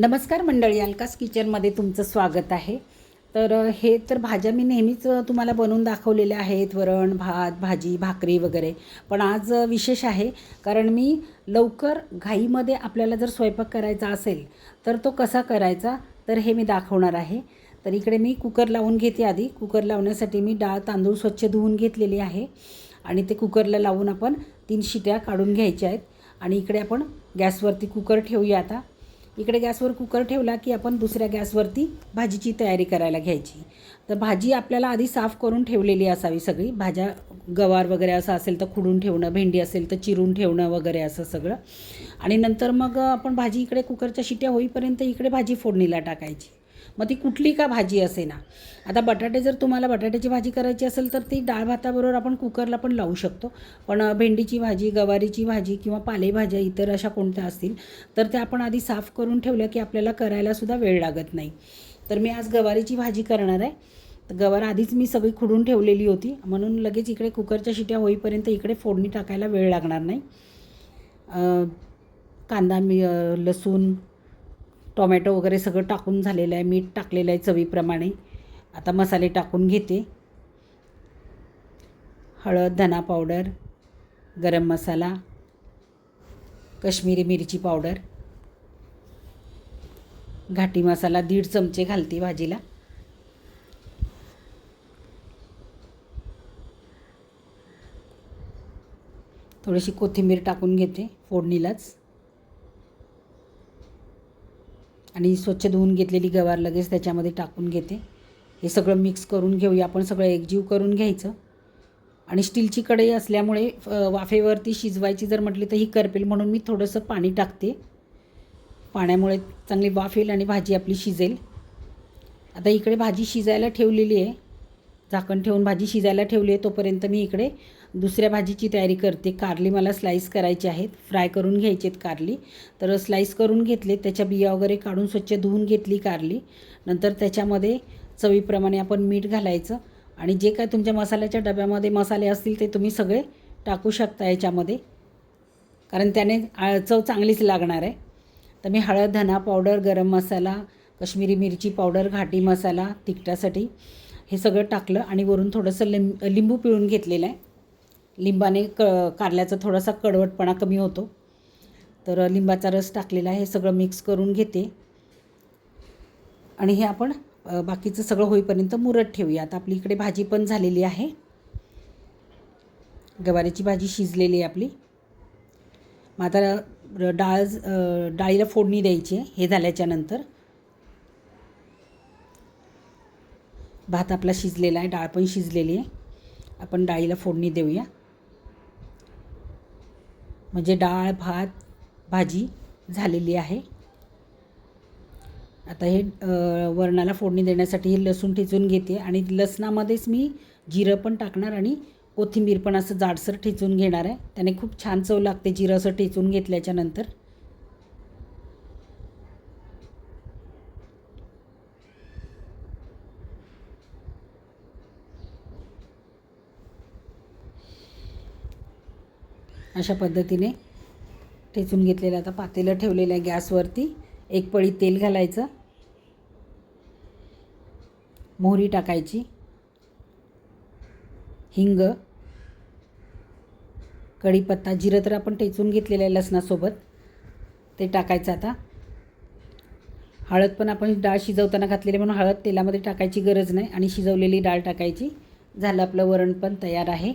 नमस्कार मंडळी अलकास किचनमध्ये तुमचं स्वागत आहे. तर हे तर भाज्या मी नेहमीच तुम्हाला बनवून दाखवलेल्या आहेत वरण भात भाजी भाकरी वगैरे. पण आज विशेष आहे कारण मी लवकर घाईमध्ये आपल्याला जर स्वयंपाक करायचा असेल तर तो कसा करायचा तर हे मी दाखवणार आहे. तर इकडे मी कुकर लावून घेते आधी. कुकर लावण्यासाठी मी डाळ तांदूळ स्वच्छ धुवून घेतलेली आहे. आणि ते कुकरला लावून आपण तीन शिट्या काढून घ्यायच्या आहेत. आणि इकडे आपण गॅसवरती कुकर ठेवूया आता. इकडे गॅसवर कुकर ठेवला की आपण दुसऱ्या गॅसवरती भाजीची तयारी करायला घ्यायची. तर भाजी आपल्याला आधी साफ करून ठेवलेली असावी सगळी. भाज्या गवार वगैरे असं असेल तर खुडून ठेवणं भेंडी असेल तर चिरून ठेवणं वगैरे असं सगळं. आणि नंतर मग आपण भाजी इकडे कुकरच्या शिट्या होईपर्यंत इकडे भाजी फोडणीला टाकायची. मग ती कुठली का भाजी असे ना आता बटाटे जर तुम्हाला बटाट्याची भाजी करायची असेल तर ती डाळ भाताबरोबर आपण कुकरला पण लावू शकतो. पण भेंडीची भाजी गवारीची भाजी किंवा पालेभाज्या इतर अशा कोणत्या असतील तर त्या आपण आधी साफ करून ठेवल्या की आपल्याला करायलासुद्धा वेळ लागत नाही. तर मी आज गवारीची भाजी करणार आहे. तर गवार आधीच मी सगळी खुडून ठेवलेली होती. म्हणून लगेच इकडे कुकरच्या शिट्या होईपर्यंत इकडे फोडणी टाकायला वेळ लागणार नाही. कांदा मी लसूण टोमॅटो वगैरे सगळं टाकून झालेलं आहे. मीठ टाकलेलं आहे चवीप्रमाणे. आता मसाले टाकून घेते. हळद धना पावडर गरम मसाला कश्मीरी मिरची पावडर. घाटी मसाला दीड चमचे घालते भाजीला. थोडीशी कोथिंबीर टाकून घेते फोडणीलाच. आणि स्वच्छ धुवून घेतलेली गवार लगेच त्याच्यामध्ये टाकून घेते. हे सगळं मिक्स करून घेऊया. आपण सगळं एकजीव करून घ्यायचं. आणि स्टीलची कढई असल्यामुळे वाफेवरती शिजवायची जर म्हटली तर ही करपेल म्हणून मी थोडंसं पाणी टाकते. पाण्यामुळे चांगली वाफ येईल आणि भाजी आपली शिजेल. आता इकडे भाजी शिजायला ठेवलेली आहे. झाकण ठेवून भाजी शिजायला ठेवली आहे तोपर्यंत मी इकडे दुसऱ्या भाजीची तयारी करते. कारली मला स्लाईस करायची आहेत. फ्राय करून घ्यायची आहेत कारली. तर स्लाईस करून घेतले. त्याच्या बिया वगैरे काढून स्वच्छ धुवून घेतली कारली. नंतर त्याच्यामध्ये चवीप्रमाणे आपण मीठ घालायचं. आणि जे काय तुमच्या मसाल्याच्या डब्यामध्ये मसाले असतील ते तुम्ही सगळे टाकू शकता याच्यामध्ये. कारण त्याने चव चांगलीच लागणार आहे. तर मी हळद धना पावडर गरम मसाला कश्मीरी मिरची पावडर घाटी मसाला तिखटासाठी हे सगळं टाकलं आणि वरून थोडंसं लिंब लिंबू पिळून घेतलेलं आहे. लिंबाने क कारल्याचा थोडासा कडवटपणा कमी होतो. तर लिंबाचा रस टाकलेला आहे हे सगळं मिक्स करून घेते. आणि हे आपण बाकीचं सगळं होईपर्यंत मुरत ठेवूया. आता आपली इकडे भाजी पण झालेली आहे. गवारीची भाजी शिजलेली आहे आपली. मग आता डाळ डाळीला फोडणी द्यायची आहे. हे झाल्याच्यानंतर भात आपला शिजलेला आहे डाळ पण शिजलेली आहे. आपण डाळीला फोडणी देऊया. म्हणजे डाळ भात भाजी झालेली आहे. आता हे वरणाला फोडणी देण्यासाठी हे लसूण ठेचून घेते आणि लसणामध्येच मी जिरं पण टाकणार आणि कोथिंबीर पण असं जाडसर ठेचून घेणार आहे. त्याने खूप छान चव लागते जिरं असं ठेचून घेतल्याच्यानंतर नंतर अशा पद्धतीने ठेचून घेतलेलं आता पातेलं ठेवलेलं आहे गॅसवरती. एक पळी तेल घालायचं. मोहरी टाकायची. हिंग. कढीपत्ता जिरं तर आपण ठेचून घेतलेलं आहे लसणासोबत. ते टाकायचं आता. हळद पण आपण डाळ शिजवताना घातलेली म्हणून हळद तेलामध्ये टाकायची गरज नाही. आणि शिजवलेली डाळ टाकायची. झालं आपलं वरण पण तयार आहे.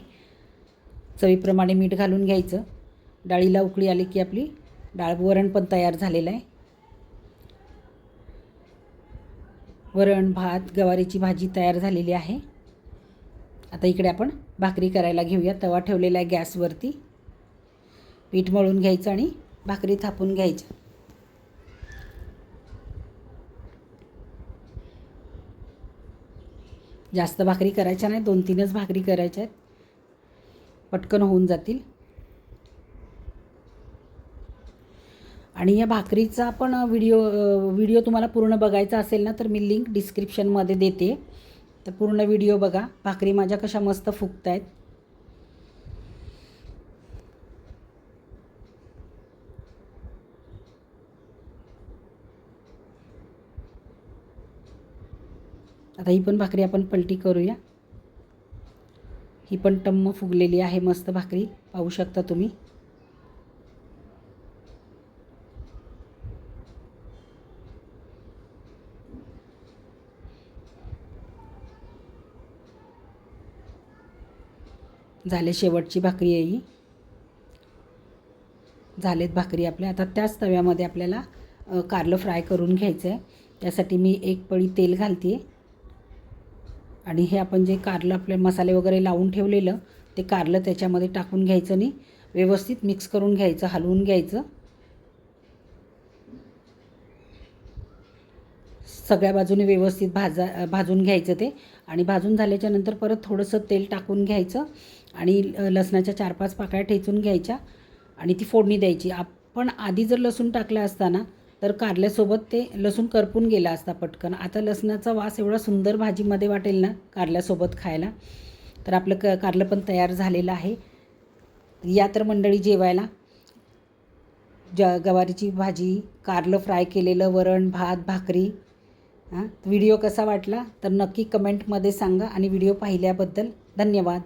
चवीप्रमाणे मीठ घालून घ्यायचं. डाळीला उकळी आली की आपली डाळ वरण पण तयार झालेलं आहे. वरण भात गवारीची भाजी तयार झालेली आहे. आता इकडे आपण भाकरी करायला घेऊया. तवा ठेवलेला आहे गॅसवरती. पीठ मळून घ्यायचं आणि भाकरी थापून घ्यायच्या. जास्त भाकरी करायच्या नाही. दोन तीनच भाकरी करायच्या आहेत. पटकन होऊन जातील. आणि या भाकरीचा पण व्हिडिओ व्हिडिओ तुम्हाला पूर्ण बघायचा असेल ना तर मी लिंक डिस्क्रिप्शनमध्ये देते. तर पूर्ण व्हिडिओ बघा. भाकरी माझ्या कशा मस्त फुकत आहेत आता ही पण भाकरी आपण पलटी करूया. ही पण टम्म फुगलेली आहे मस्त भाकरी. पाहू शकता तुम्ही. झाले शेवटची भाकरी आहे ही. झालेत भाकरी आपल्या. आता त्याच तव्यामध्ये आपल्याला कारलं फ्राय करून घ्यायचं आहे त्यासाठी मी एक पळी तेल घालते आहे आणि हे आपण जे कारलं आपले मसाले वगैरे लावून ठेवलेलं ते कारलं त्याच्यामध्ये टाकून घ्यायचं आणि व्यवस्थित मिक्स करून घ्यायचं हलवून घ्यायचं. सगळ्या बाजूने व्यवस्थित भाजा भाजून घ्यायचं ते. आणि भाजून झाल्याच्यानंतर परत थोडंसं तेल टाकून घ्यायचं आणि ल- लसणाच्या चार पाच पाकळ्या ठेचून घ्यायच्या आणि ती फोडणी द्यायची. आपण आधी जर लसूण टाकलं असताना तर कारल्यासोबत ते लसूण करपून गेला असता पटकन. आता लसणाचा वास एवढा सुंदर भाजीमध्ये वाटेल ना कारल्यासोबत खायला? तर आपलं क कारलं पण तयार झालेलं आहे. या तर मंडळी जेवायला. ज गवारीची भाजी कारलं फ्राय केलेलं वरण भात भाकरी. हां? व्हिडिओ कसा वाटला? तर नक्की कमेंटमध्ये सांगा आणि व्हिडिओ पाहिल्याबद्दल धन्यवाद.